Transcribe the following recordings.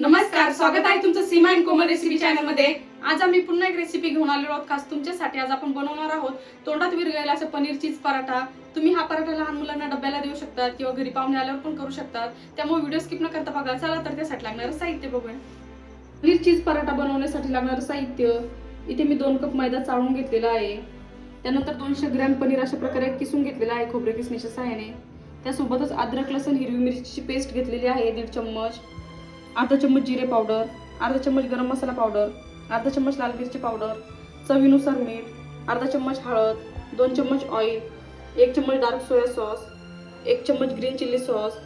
नमस्कार स्वागत आहे तुमचं सीमा अँड कोमल रेसिपी चॅनलमध्ये. आज आम्ही पुन्हा एक रेसिपी घेऊन आलेलो आहोत खास तुमच्यासाठी. आज आपण बनवणार आहोत तोंडात विरघळेला असं पनीर चीज पराठा. तुम्ही हा पराठा लहान मुलांना डब्याला देऊ शकतात किंवा घरी पाहुणे आल्यावर पण करू शकतात. त्यामुळे व्हिडिओ स्किप न करता बघा चला तर त्यासाठी लागणारं साहित्य बघूया. पनीर चीज पराठा बनवण्यासाठी लागणारं साहित्य. इथे मी दोन कप मैदा चाळून घेतलेला आहे. त्यानंतर दोनशे ग्रॅम पनीर अशा प्रकारे किसून घेतलेला आहे खोबरे किसणीच्या सहाय्याने. त्यासोबतच अद्रक लसूण हिरवी मिरचीची पेस्ट घेतलेली आहे दीड चम्मच. अर्धा चम्मच जिरे पावडर अर्धा चम्मच गरम मसाला पावडर अर्धा चम्मच लाल मिरची पावडर चवीनुसार मीठ अर्धा चम्मच हळद दोन चम्मच ऑइल एक चम्मच डार्क सोया सॉस एक चम्मच ग्रीन चिल्ली सॉस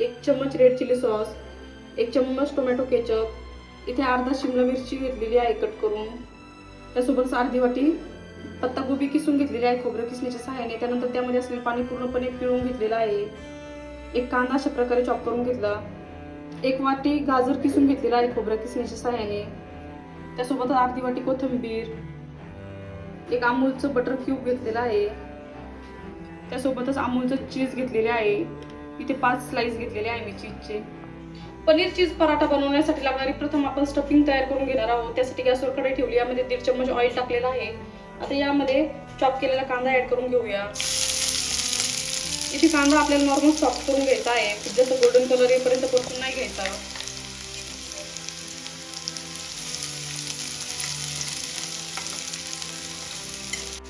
एक चम्मच रेड चिल्ली सॉस एक चम्मच टोमॅटो केचप इथे अर्धा शिमला मिरची घेतलेली आहे कट करून. त्यासोबतच अर्धी वाटी पत्तागोबी किसून घेतलेली आहे खोबरं किसण्याच्या सहाय्याने. त्यानंतर त्यामध्ये असलेलं पाणी पूर्णपणे पिळून घेतलेलं आहे. एक कांदा अशा प्रकारे चॉप करून घेतला. एक वाटी गाजर किसून घेतलेला आहे खोबरं किसण्याच्या सहाय्याने. त्यासोबतच अर्धी वाटी कोथिंबीर एक अमूलचं बटर क्यूब घेतलेलं आहे. त्यासोबतच अमूलचं चीज घेतलेले आहे. इथे पाच स्लाइस घेतलेले आहे मी चीजचे पनीर चीज पराठा बनवण्यासाठी लागणारी प्रथम आपण स्टफिंग तयार करून घेणार आहोत. त्यासाठी गॅसवर कढई ठेवली यामध्ये दीड चम्मच ऑइल टाकलेलं आहे. आता यामध्ये चॉप केलेला कांदा ऍड करून घेऊया. इथे कांदा आपल्याला नॉर्मल चॉप करून घ्यायचा आहे. जसं गोल्डन कलर येईपर्यंत घ्यायचा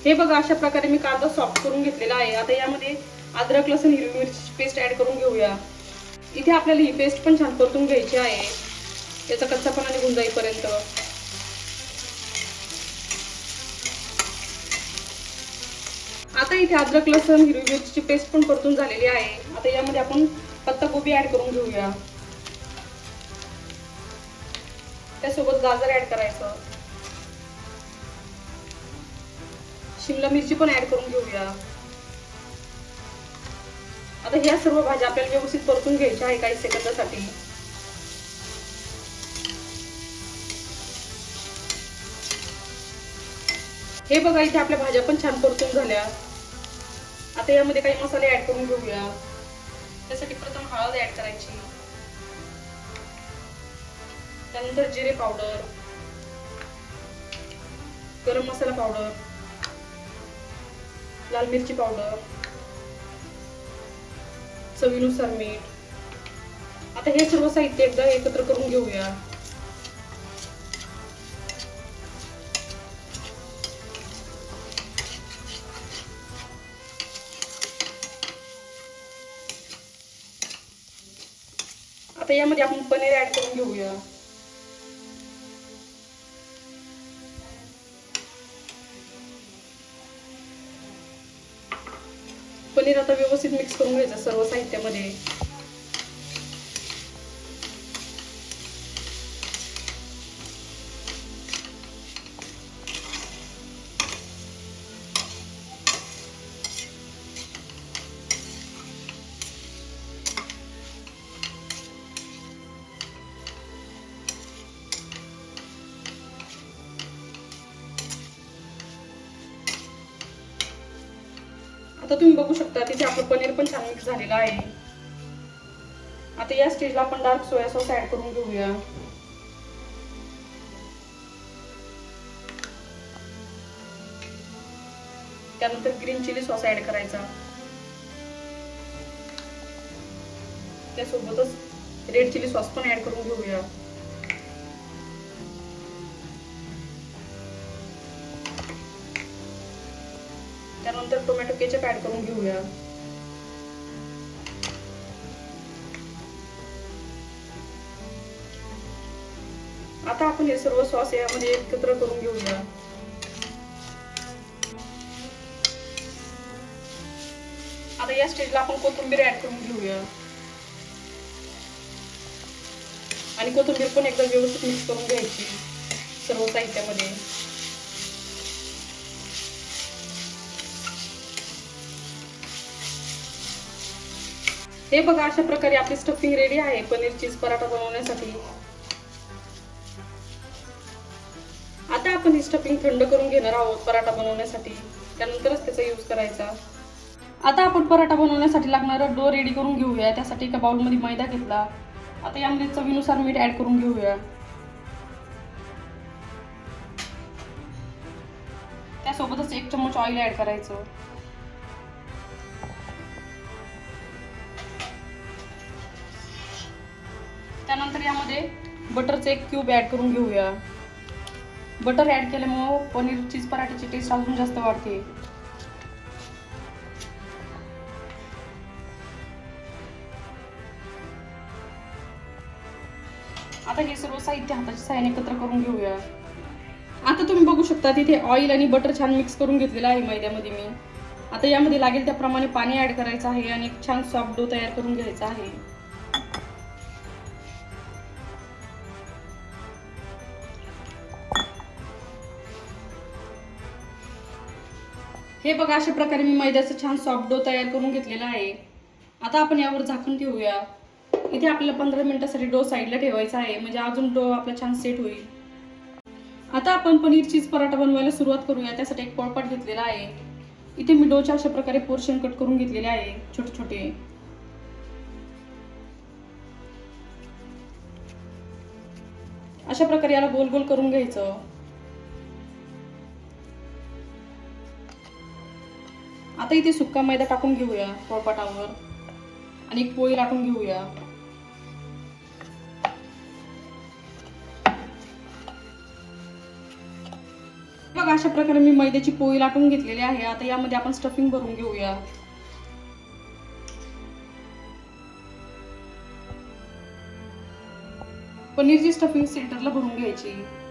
हे बघा अशा प्रकारे मी कांदा सॉफ्ट करून घेतलेला आहे. आता यामध्ये अद्रक लसूण हिरवी मिरची पेस्ट ऍड करून घेऊया. इथे आपल्याला ही पेस्ट पण छान परतून घ्यायची आहे. त्याचा कच्चापणा निघून जाईपर्यंत. आता इथे अद्रक लसूण हिरवी मिरची पेस्ट पण परतून झालेली आहे. आता यामध्ये आपण पत्ता गोबी ऍड करून घेऊया. त्यासोबत गाजर ऍड करायचं. शिमला मिरची पण ऍड करून घेऊया. आता ह्या सर्व भाज्या आपल्याला व्यवस्थित परतून घ्यायच्या आहे काही सेकंदासाठी. हे बघा इथे आपल्या भाज्या पण छान परतून झाल्या. आता यामध्ये काही मसाले ऍड करून घेऊया. त्यासाठी प्रथम हळद ऍड करायची. त्यानंतर जिरे पावडर गरम मसाला पावडर लाल मिरची पावडर चवीनुसार मीठ. आता हे सर्व साहित्य एकदा एकत्र करून घेऊया. आता यामध्ये आपण पनीर ऍड करून घेऊया. पनीर आता व्यवस्थित मिक्स करून घ्यायचं सर्व साहित्यामध्ये. आता तुम्ही बघू शकता तिथे आपलं पनीर पण छान मिक्स झालेलं आहे. आता या स्टेजला आपण डार्क सोया सॉस ऍड करून घेऊया. त्यानंतर ग्रीन चिली सॉस ऍड करायचा. त्यासोबतच रेड चिली सॉस पण ऍड करून घेऊया. त्यानंतर टोमॅटो केचप ऍड करून घेऊया. आता आपण हे सर्व सॉस यामध्ये एकत्र करून घेऊया. आता या स्टेजला आपण कोथिंबीर ऍड करून घेऊया. आणि कोथिंबीर पण एकदा व्यवस्थित मिक्स करून घ्यायची सर्व साहित्यामध्ये. हे बघा अशा प्रकारे आपली स्टफिंग रेडी आहे पनीर चीज पराठा बनवण्यासाठी. आता आपण ही स्टफिंग थंड करून घेणार आहोत पराठा बनवण्यासाठी. त्यानंतरच त्याचा यूज करायचा. आता आपण पराठा बनवण्यासाठी लागणारा डो रेडी करून घेऊया. त्यासाठी एका बाउलमध्ये मैदा घेतला. आता यामध्ये चवीनुसार मीठ ऍड करून घेऊया. त्यासोबतच एक चम्मच ऑइल ऍड करायचं. त्यानंतर यामध्ये बटरचे एक क्यूब ॲड करून घेऊया. बटर ॲड केल्यामुळं पनीर चीज पराठ्याची टेस्ट अजून जास्त वाढते. आता हे सर्व साहित्य हाताच्या साहाय्याने एकत्र करून घेऊया. आता तुम्ही बघू शकता तिथे ऑइल आणि बटर छान मिक्स करून घेतलेलं आहे मैद्यामध्ये मी. आता यामध्ये लागेल त्याप्रमाणे पाणी ॲड करायचं आहे आणि एक छान सॉफ्ट डो तयार करून घ्यायचा आहे. हे बघा अशा प्रकारे मी मैद्याचं छान सॉफ्ट डो तयार करून घेतलेला आहे. आता आपण यावर झाकून ठेवूया. इथे आपल्याला पंधरा मिनिटासाठी डो साईडला ठेवायचा आहे. म्हणजे अजून डो आपला छान सेट होईल. आता आपण पनीर चीज पराठा बनवायला सुरुवात करूया. त्यासाठी एक पोळपाट घेतलेला आहे. इथे मी डोच्या अशा प्रकारे पोर्शन कट करून घेतलेले आहे. छोटे छोटे. अशा प्रकारे याला गोल गोल करून घ्यायचं. आता इथे सुक्का मैदा टाकून घेऊया पोळपाटावर. आणि एक पोळी लाटून घेऊया. बघा अशा प्रकारे मी मैद्याची पोळी लाटून घेतलेली आहे. आता यामध्ये आपण स्टफिंग भरून घेऊया. पनीरची स्टफिंग सेंटरला भरून घ्यायची.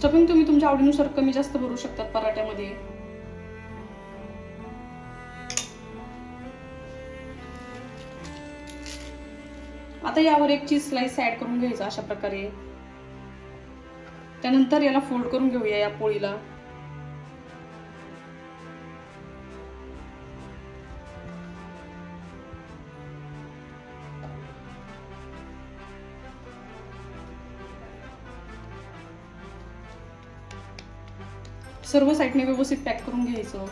स्टफिंग तुम्ही तुमच्या आवडीनुसार कमी जास्त भरू शकतात पराठ्यामध्ये. आता यावर एक चीज स्लाइस ऍड करून घ्यायचा अशा प्रकारे. त्यानंतर याला फोल्ड करून घेऊया या पोळीला. सर्व साईडने व्यवस्थित पॅक करून घ्यायचं.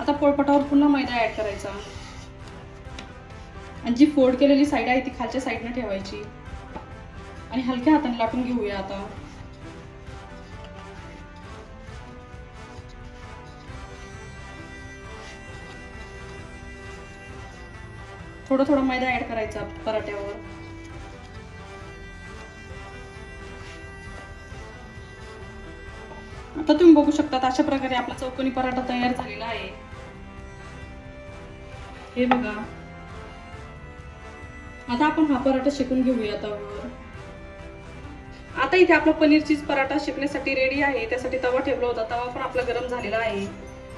आता पोळपटावर पुन्हा मैदा ऍड करायचा. आणि जी फोल्ड केलेली साईड आहे ती खालच्या साईडने ठेवायची. आणि हलक्या हाताने लाटून घेऊया आता. थोडं थोडं मैदा ऍड करायचा पराठ्यावर. तर तुम्ही बघू शकता अशा प्रकारे आपला चौकोनी पराठा तयार झालेला आहे. हे बघा. आता आपण हा पराठा शेकून घेऊया तव्यावर. आता इथे आपला पनीर चीज पराठा शेकण्यासाठी रेडी आहे. त्यासाठी तवा ठेवला होता. तवा पण आपला गरम झालेला आहे.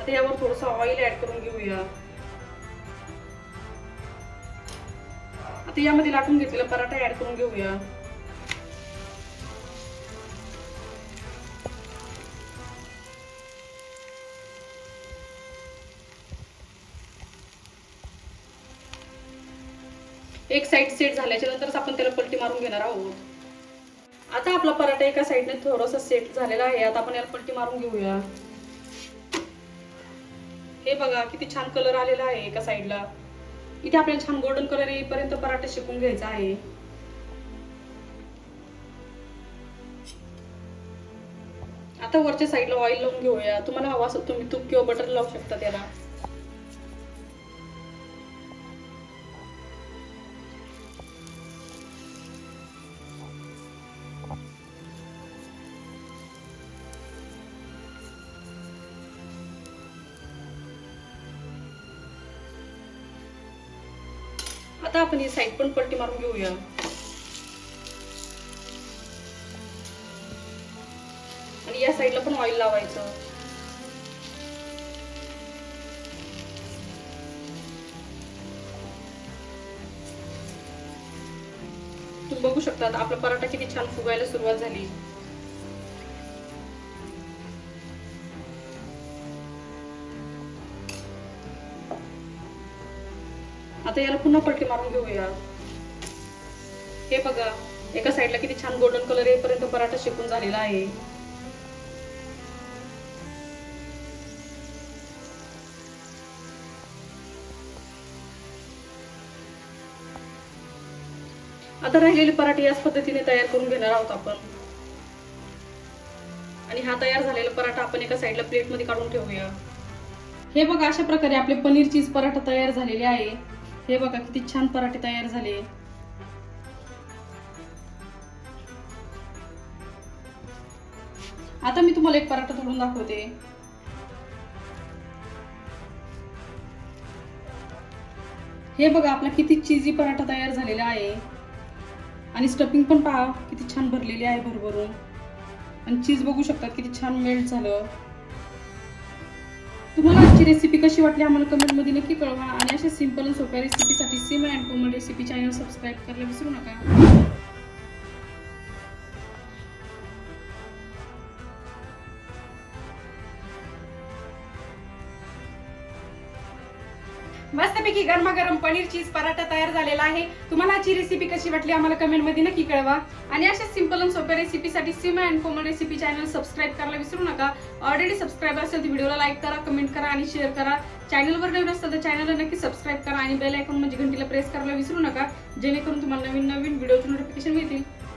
आता यावर थोडस ऑइल ऍड करून घेऊया. आता यामध्ये लाटून घेतलेला पराठा ऍड करून घेऊया. एक साईड सेट झाल्याच्या नंतरच आपण त्याला पलटी मारून घेणार आहोत. आता आपला पराठा एका साईडने थोडासा सेट झालेला आहे. आता आपण याला पलटी मारून घेऊया. हे बघा किती छान कलर आलेला आहे एका साईडला इथे आपल्याला छान गोल्डन कलर येईपर्यंत पराठा शिकून घ्यायचा आहे. आता वरच्या साईडला ऑइल लावून घेऊया. तुम्हाला हवा असं तुम्ही तूप किंवा बटर लावू शकता त्याला. आता आपण ही साईड पण पलटी मारून घेऊया. आणि या साईडला पण ऑइल लावायचं. तुम्ही बघू शकता आपला पराठा किती छान फुगायला सुरुवात झाली. आता याला पुन्हा पलटी मारून घेऊया. हे बघा एका साईडला किती छान गोल्डन कलर येईपर्यंत पराठा शिकून झालेला आहे. आता राहिलेले पराठे याच पद्धतीने तयार करून घेणार आहोत आपण. आणि हा तयार झालेला पराठा आपण एका साईडला प्लेटमध्ये काढून ठेवूया. हे बघा अशा प्रकारे आपले पनीर चीज पराठा तयार झालेले आहे. हे बघा किती छान पराठे तयार झाले. आता मी तुम्हाला एक पराठा तोडून दाखवते. हे बघा आपला किती चिजी पराठा तयार झालेला आहे. आणि स्टफिंग पण पहा किती छान भरलेली आहे भरभरून. आणि चीज बघू शकतात किती छान मेल्ट झालं. तुम्हाला आजची रेसिपी कशी वाटली आम्हाला कमेंटमध्ये नक्की कळवा. आणि अशा सिंपल आणि सोप्या रेसिपीसाठी Sim and Komal recipe channel subscribe करायला विसरू नका. मस्तपैकी गरमागरम पनीर चीज पराठा तयार झालेला आहे. तुम्हाला आजची रेसिपी कशी वाटली आम्हाला कमेंटमध्ये नक्की कळवा. आणि अशा सिंपल आणि सोप्या रेसिपीसाठी Sim and Komal recipe channel subscribe करायला विसरू नका. ऑलरेडी सबस्क्राईब असेल तर व्हिडिओला लाईक करा कमेंट करा आणि शेअर करा. चॅनलवर नवीन असतं तर चॅनलला नक्की सबस्क्राईब करा आणि बेल आयकॉन म्हणजे घंटीला प्रेस करायला विसरू नका. जेणेकरून तुम्हाला नवीन नवीन व्हिडिओचे नोटिफिकेशन मिळतील.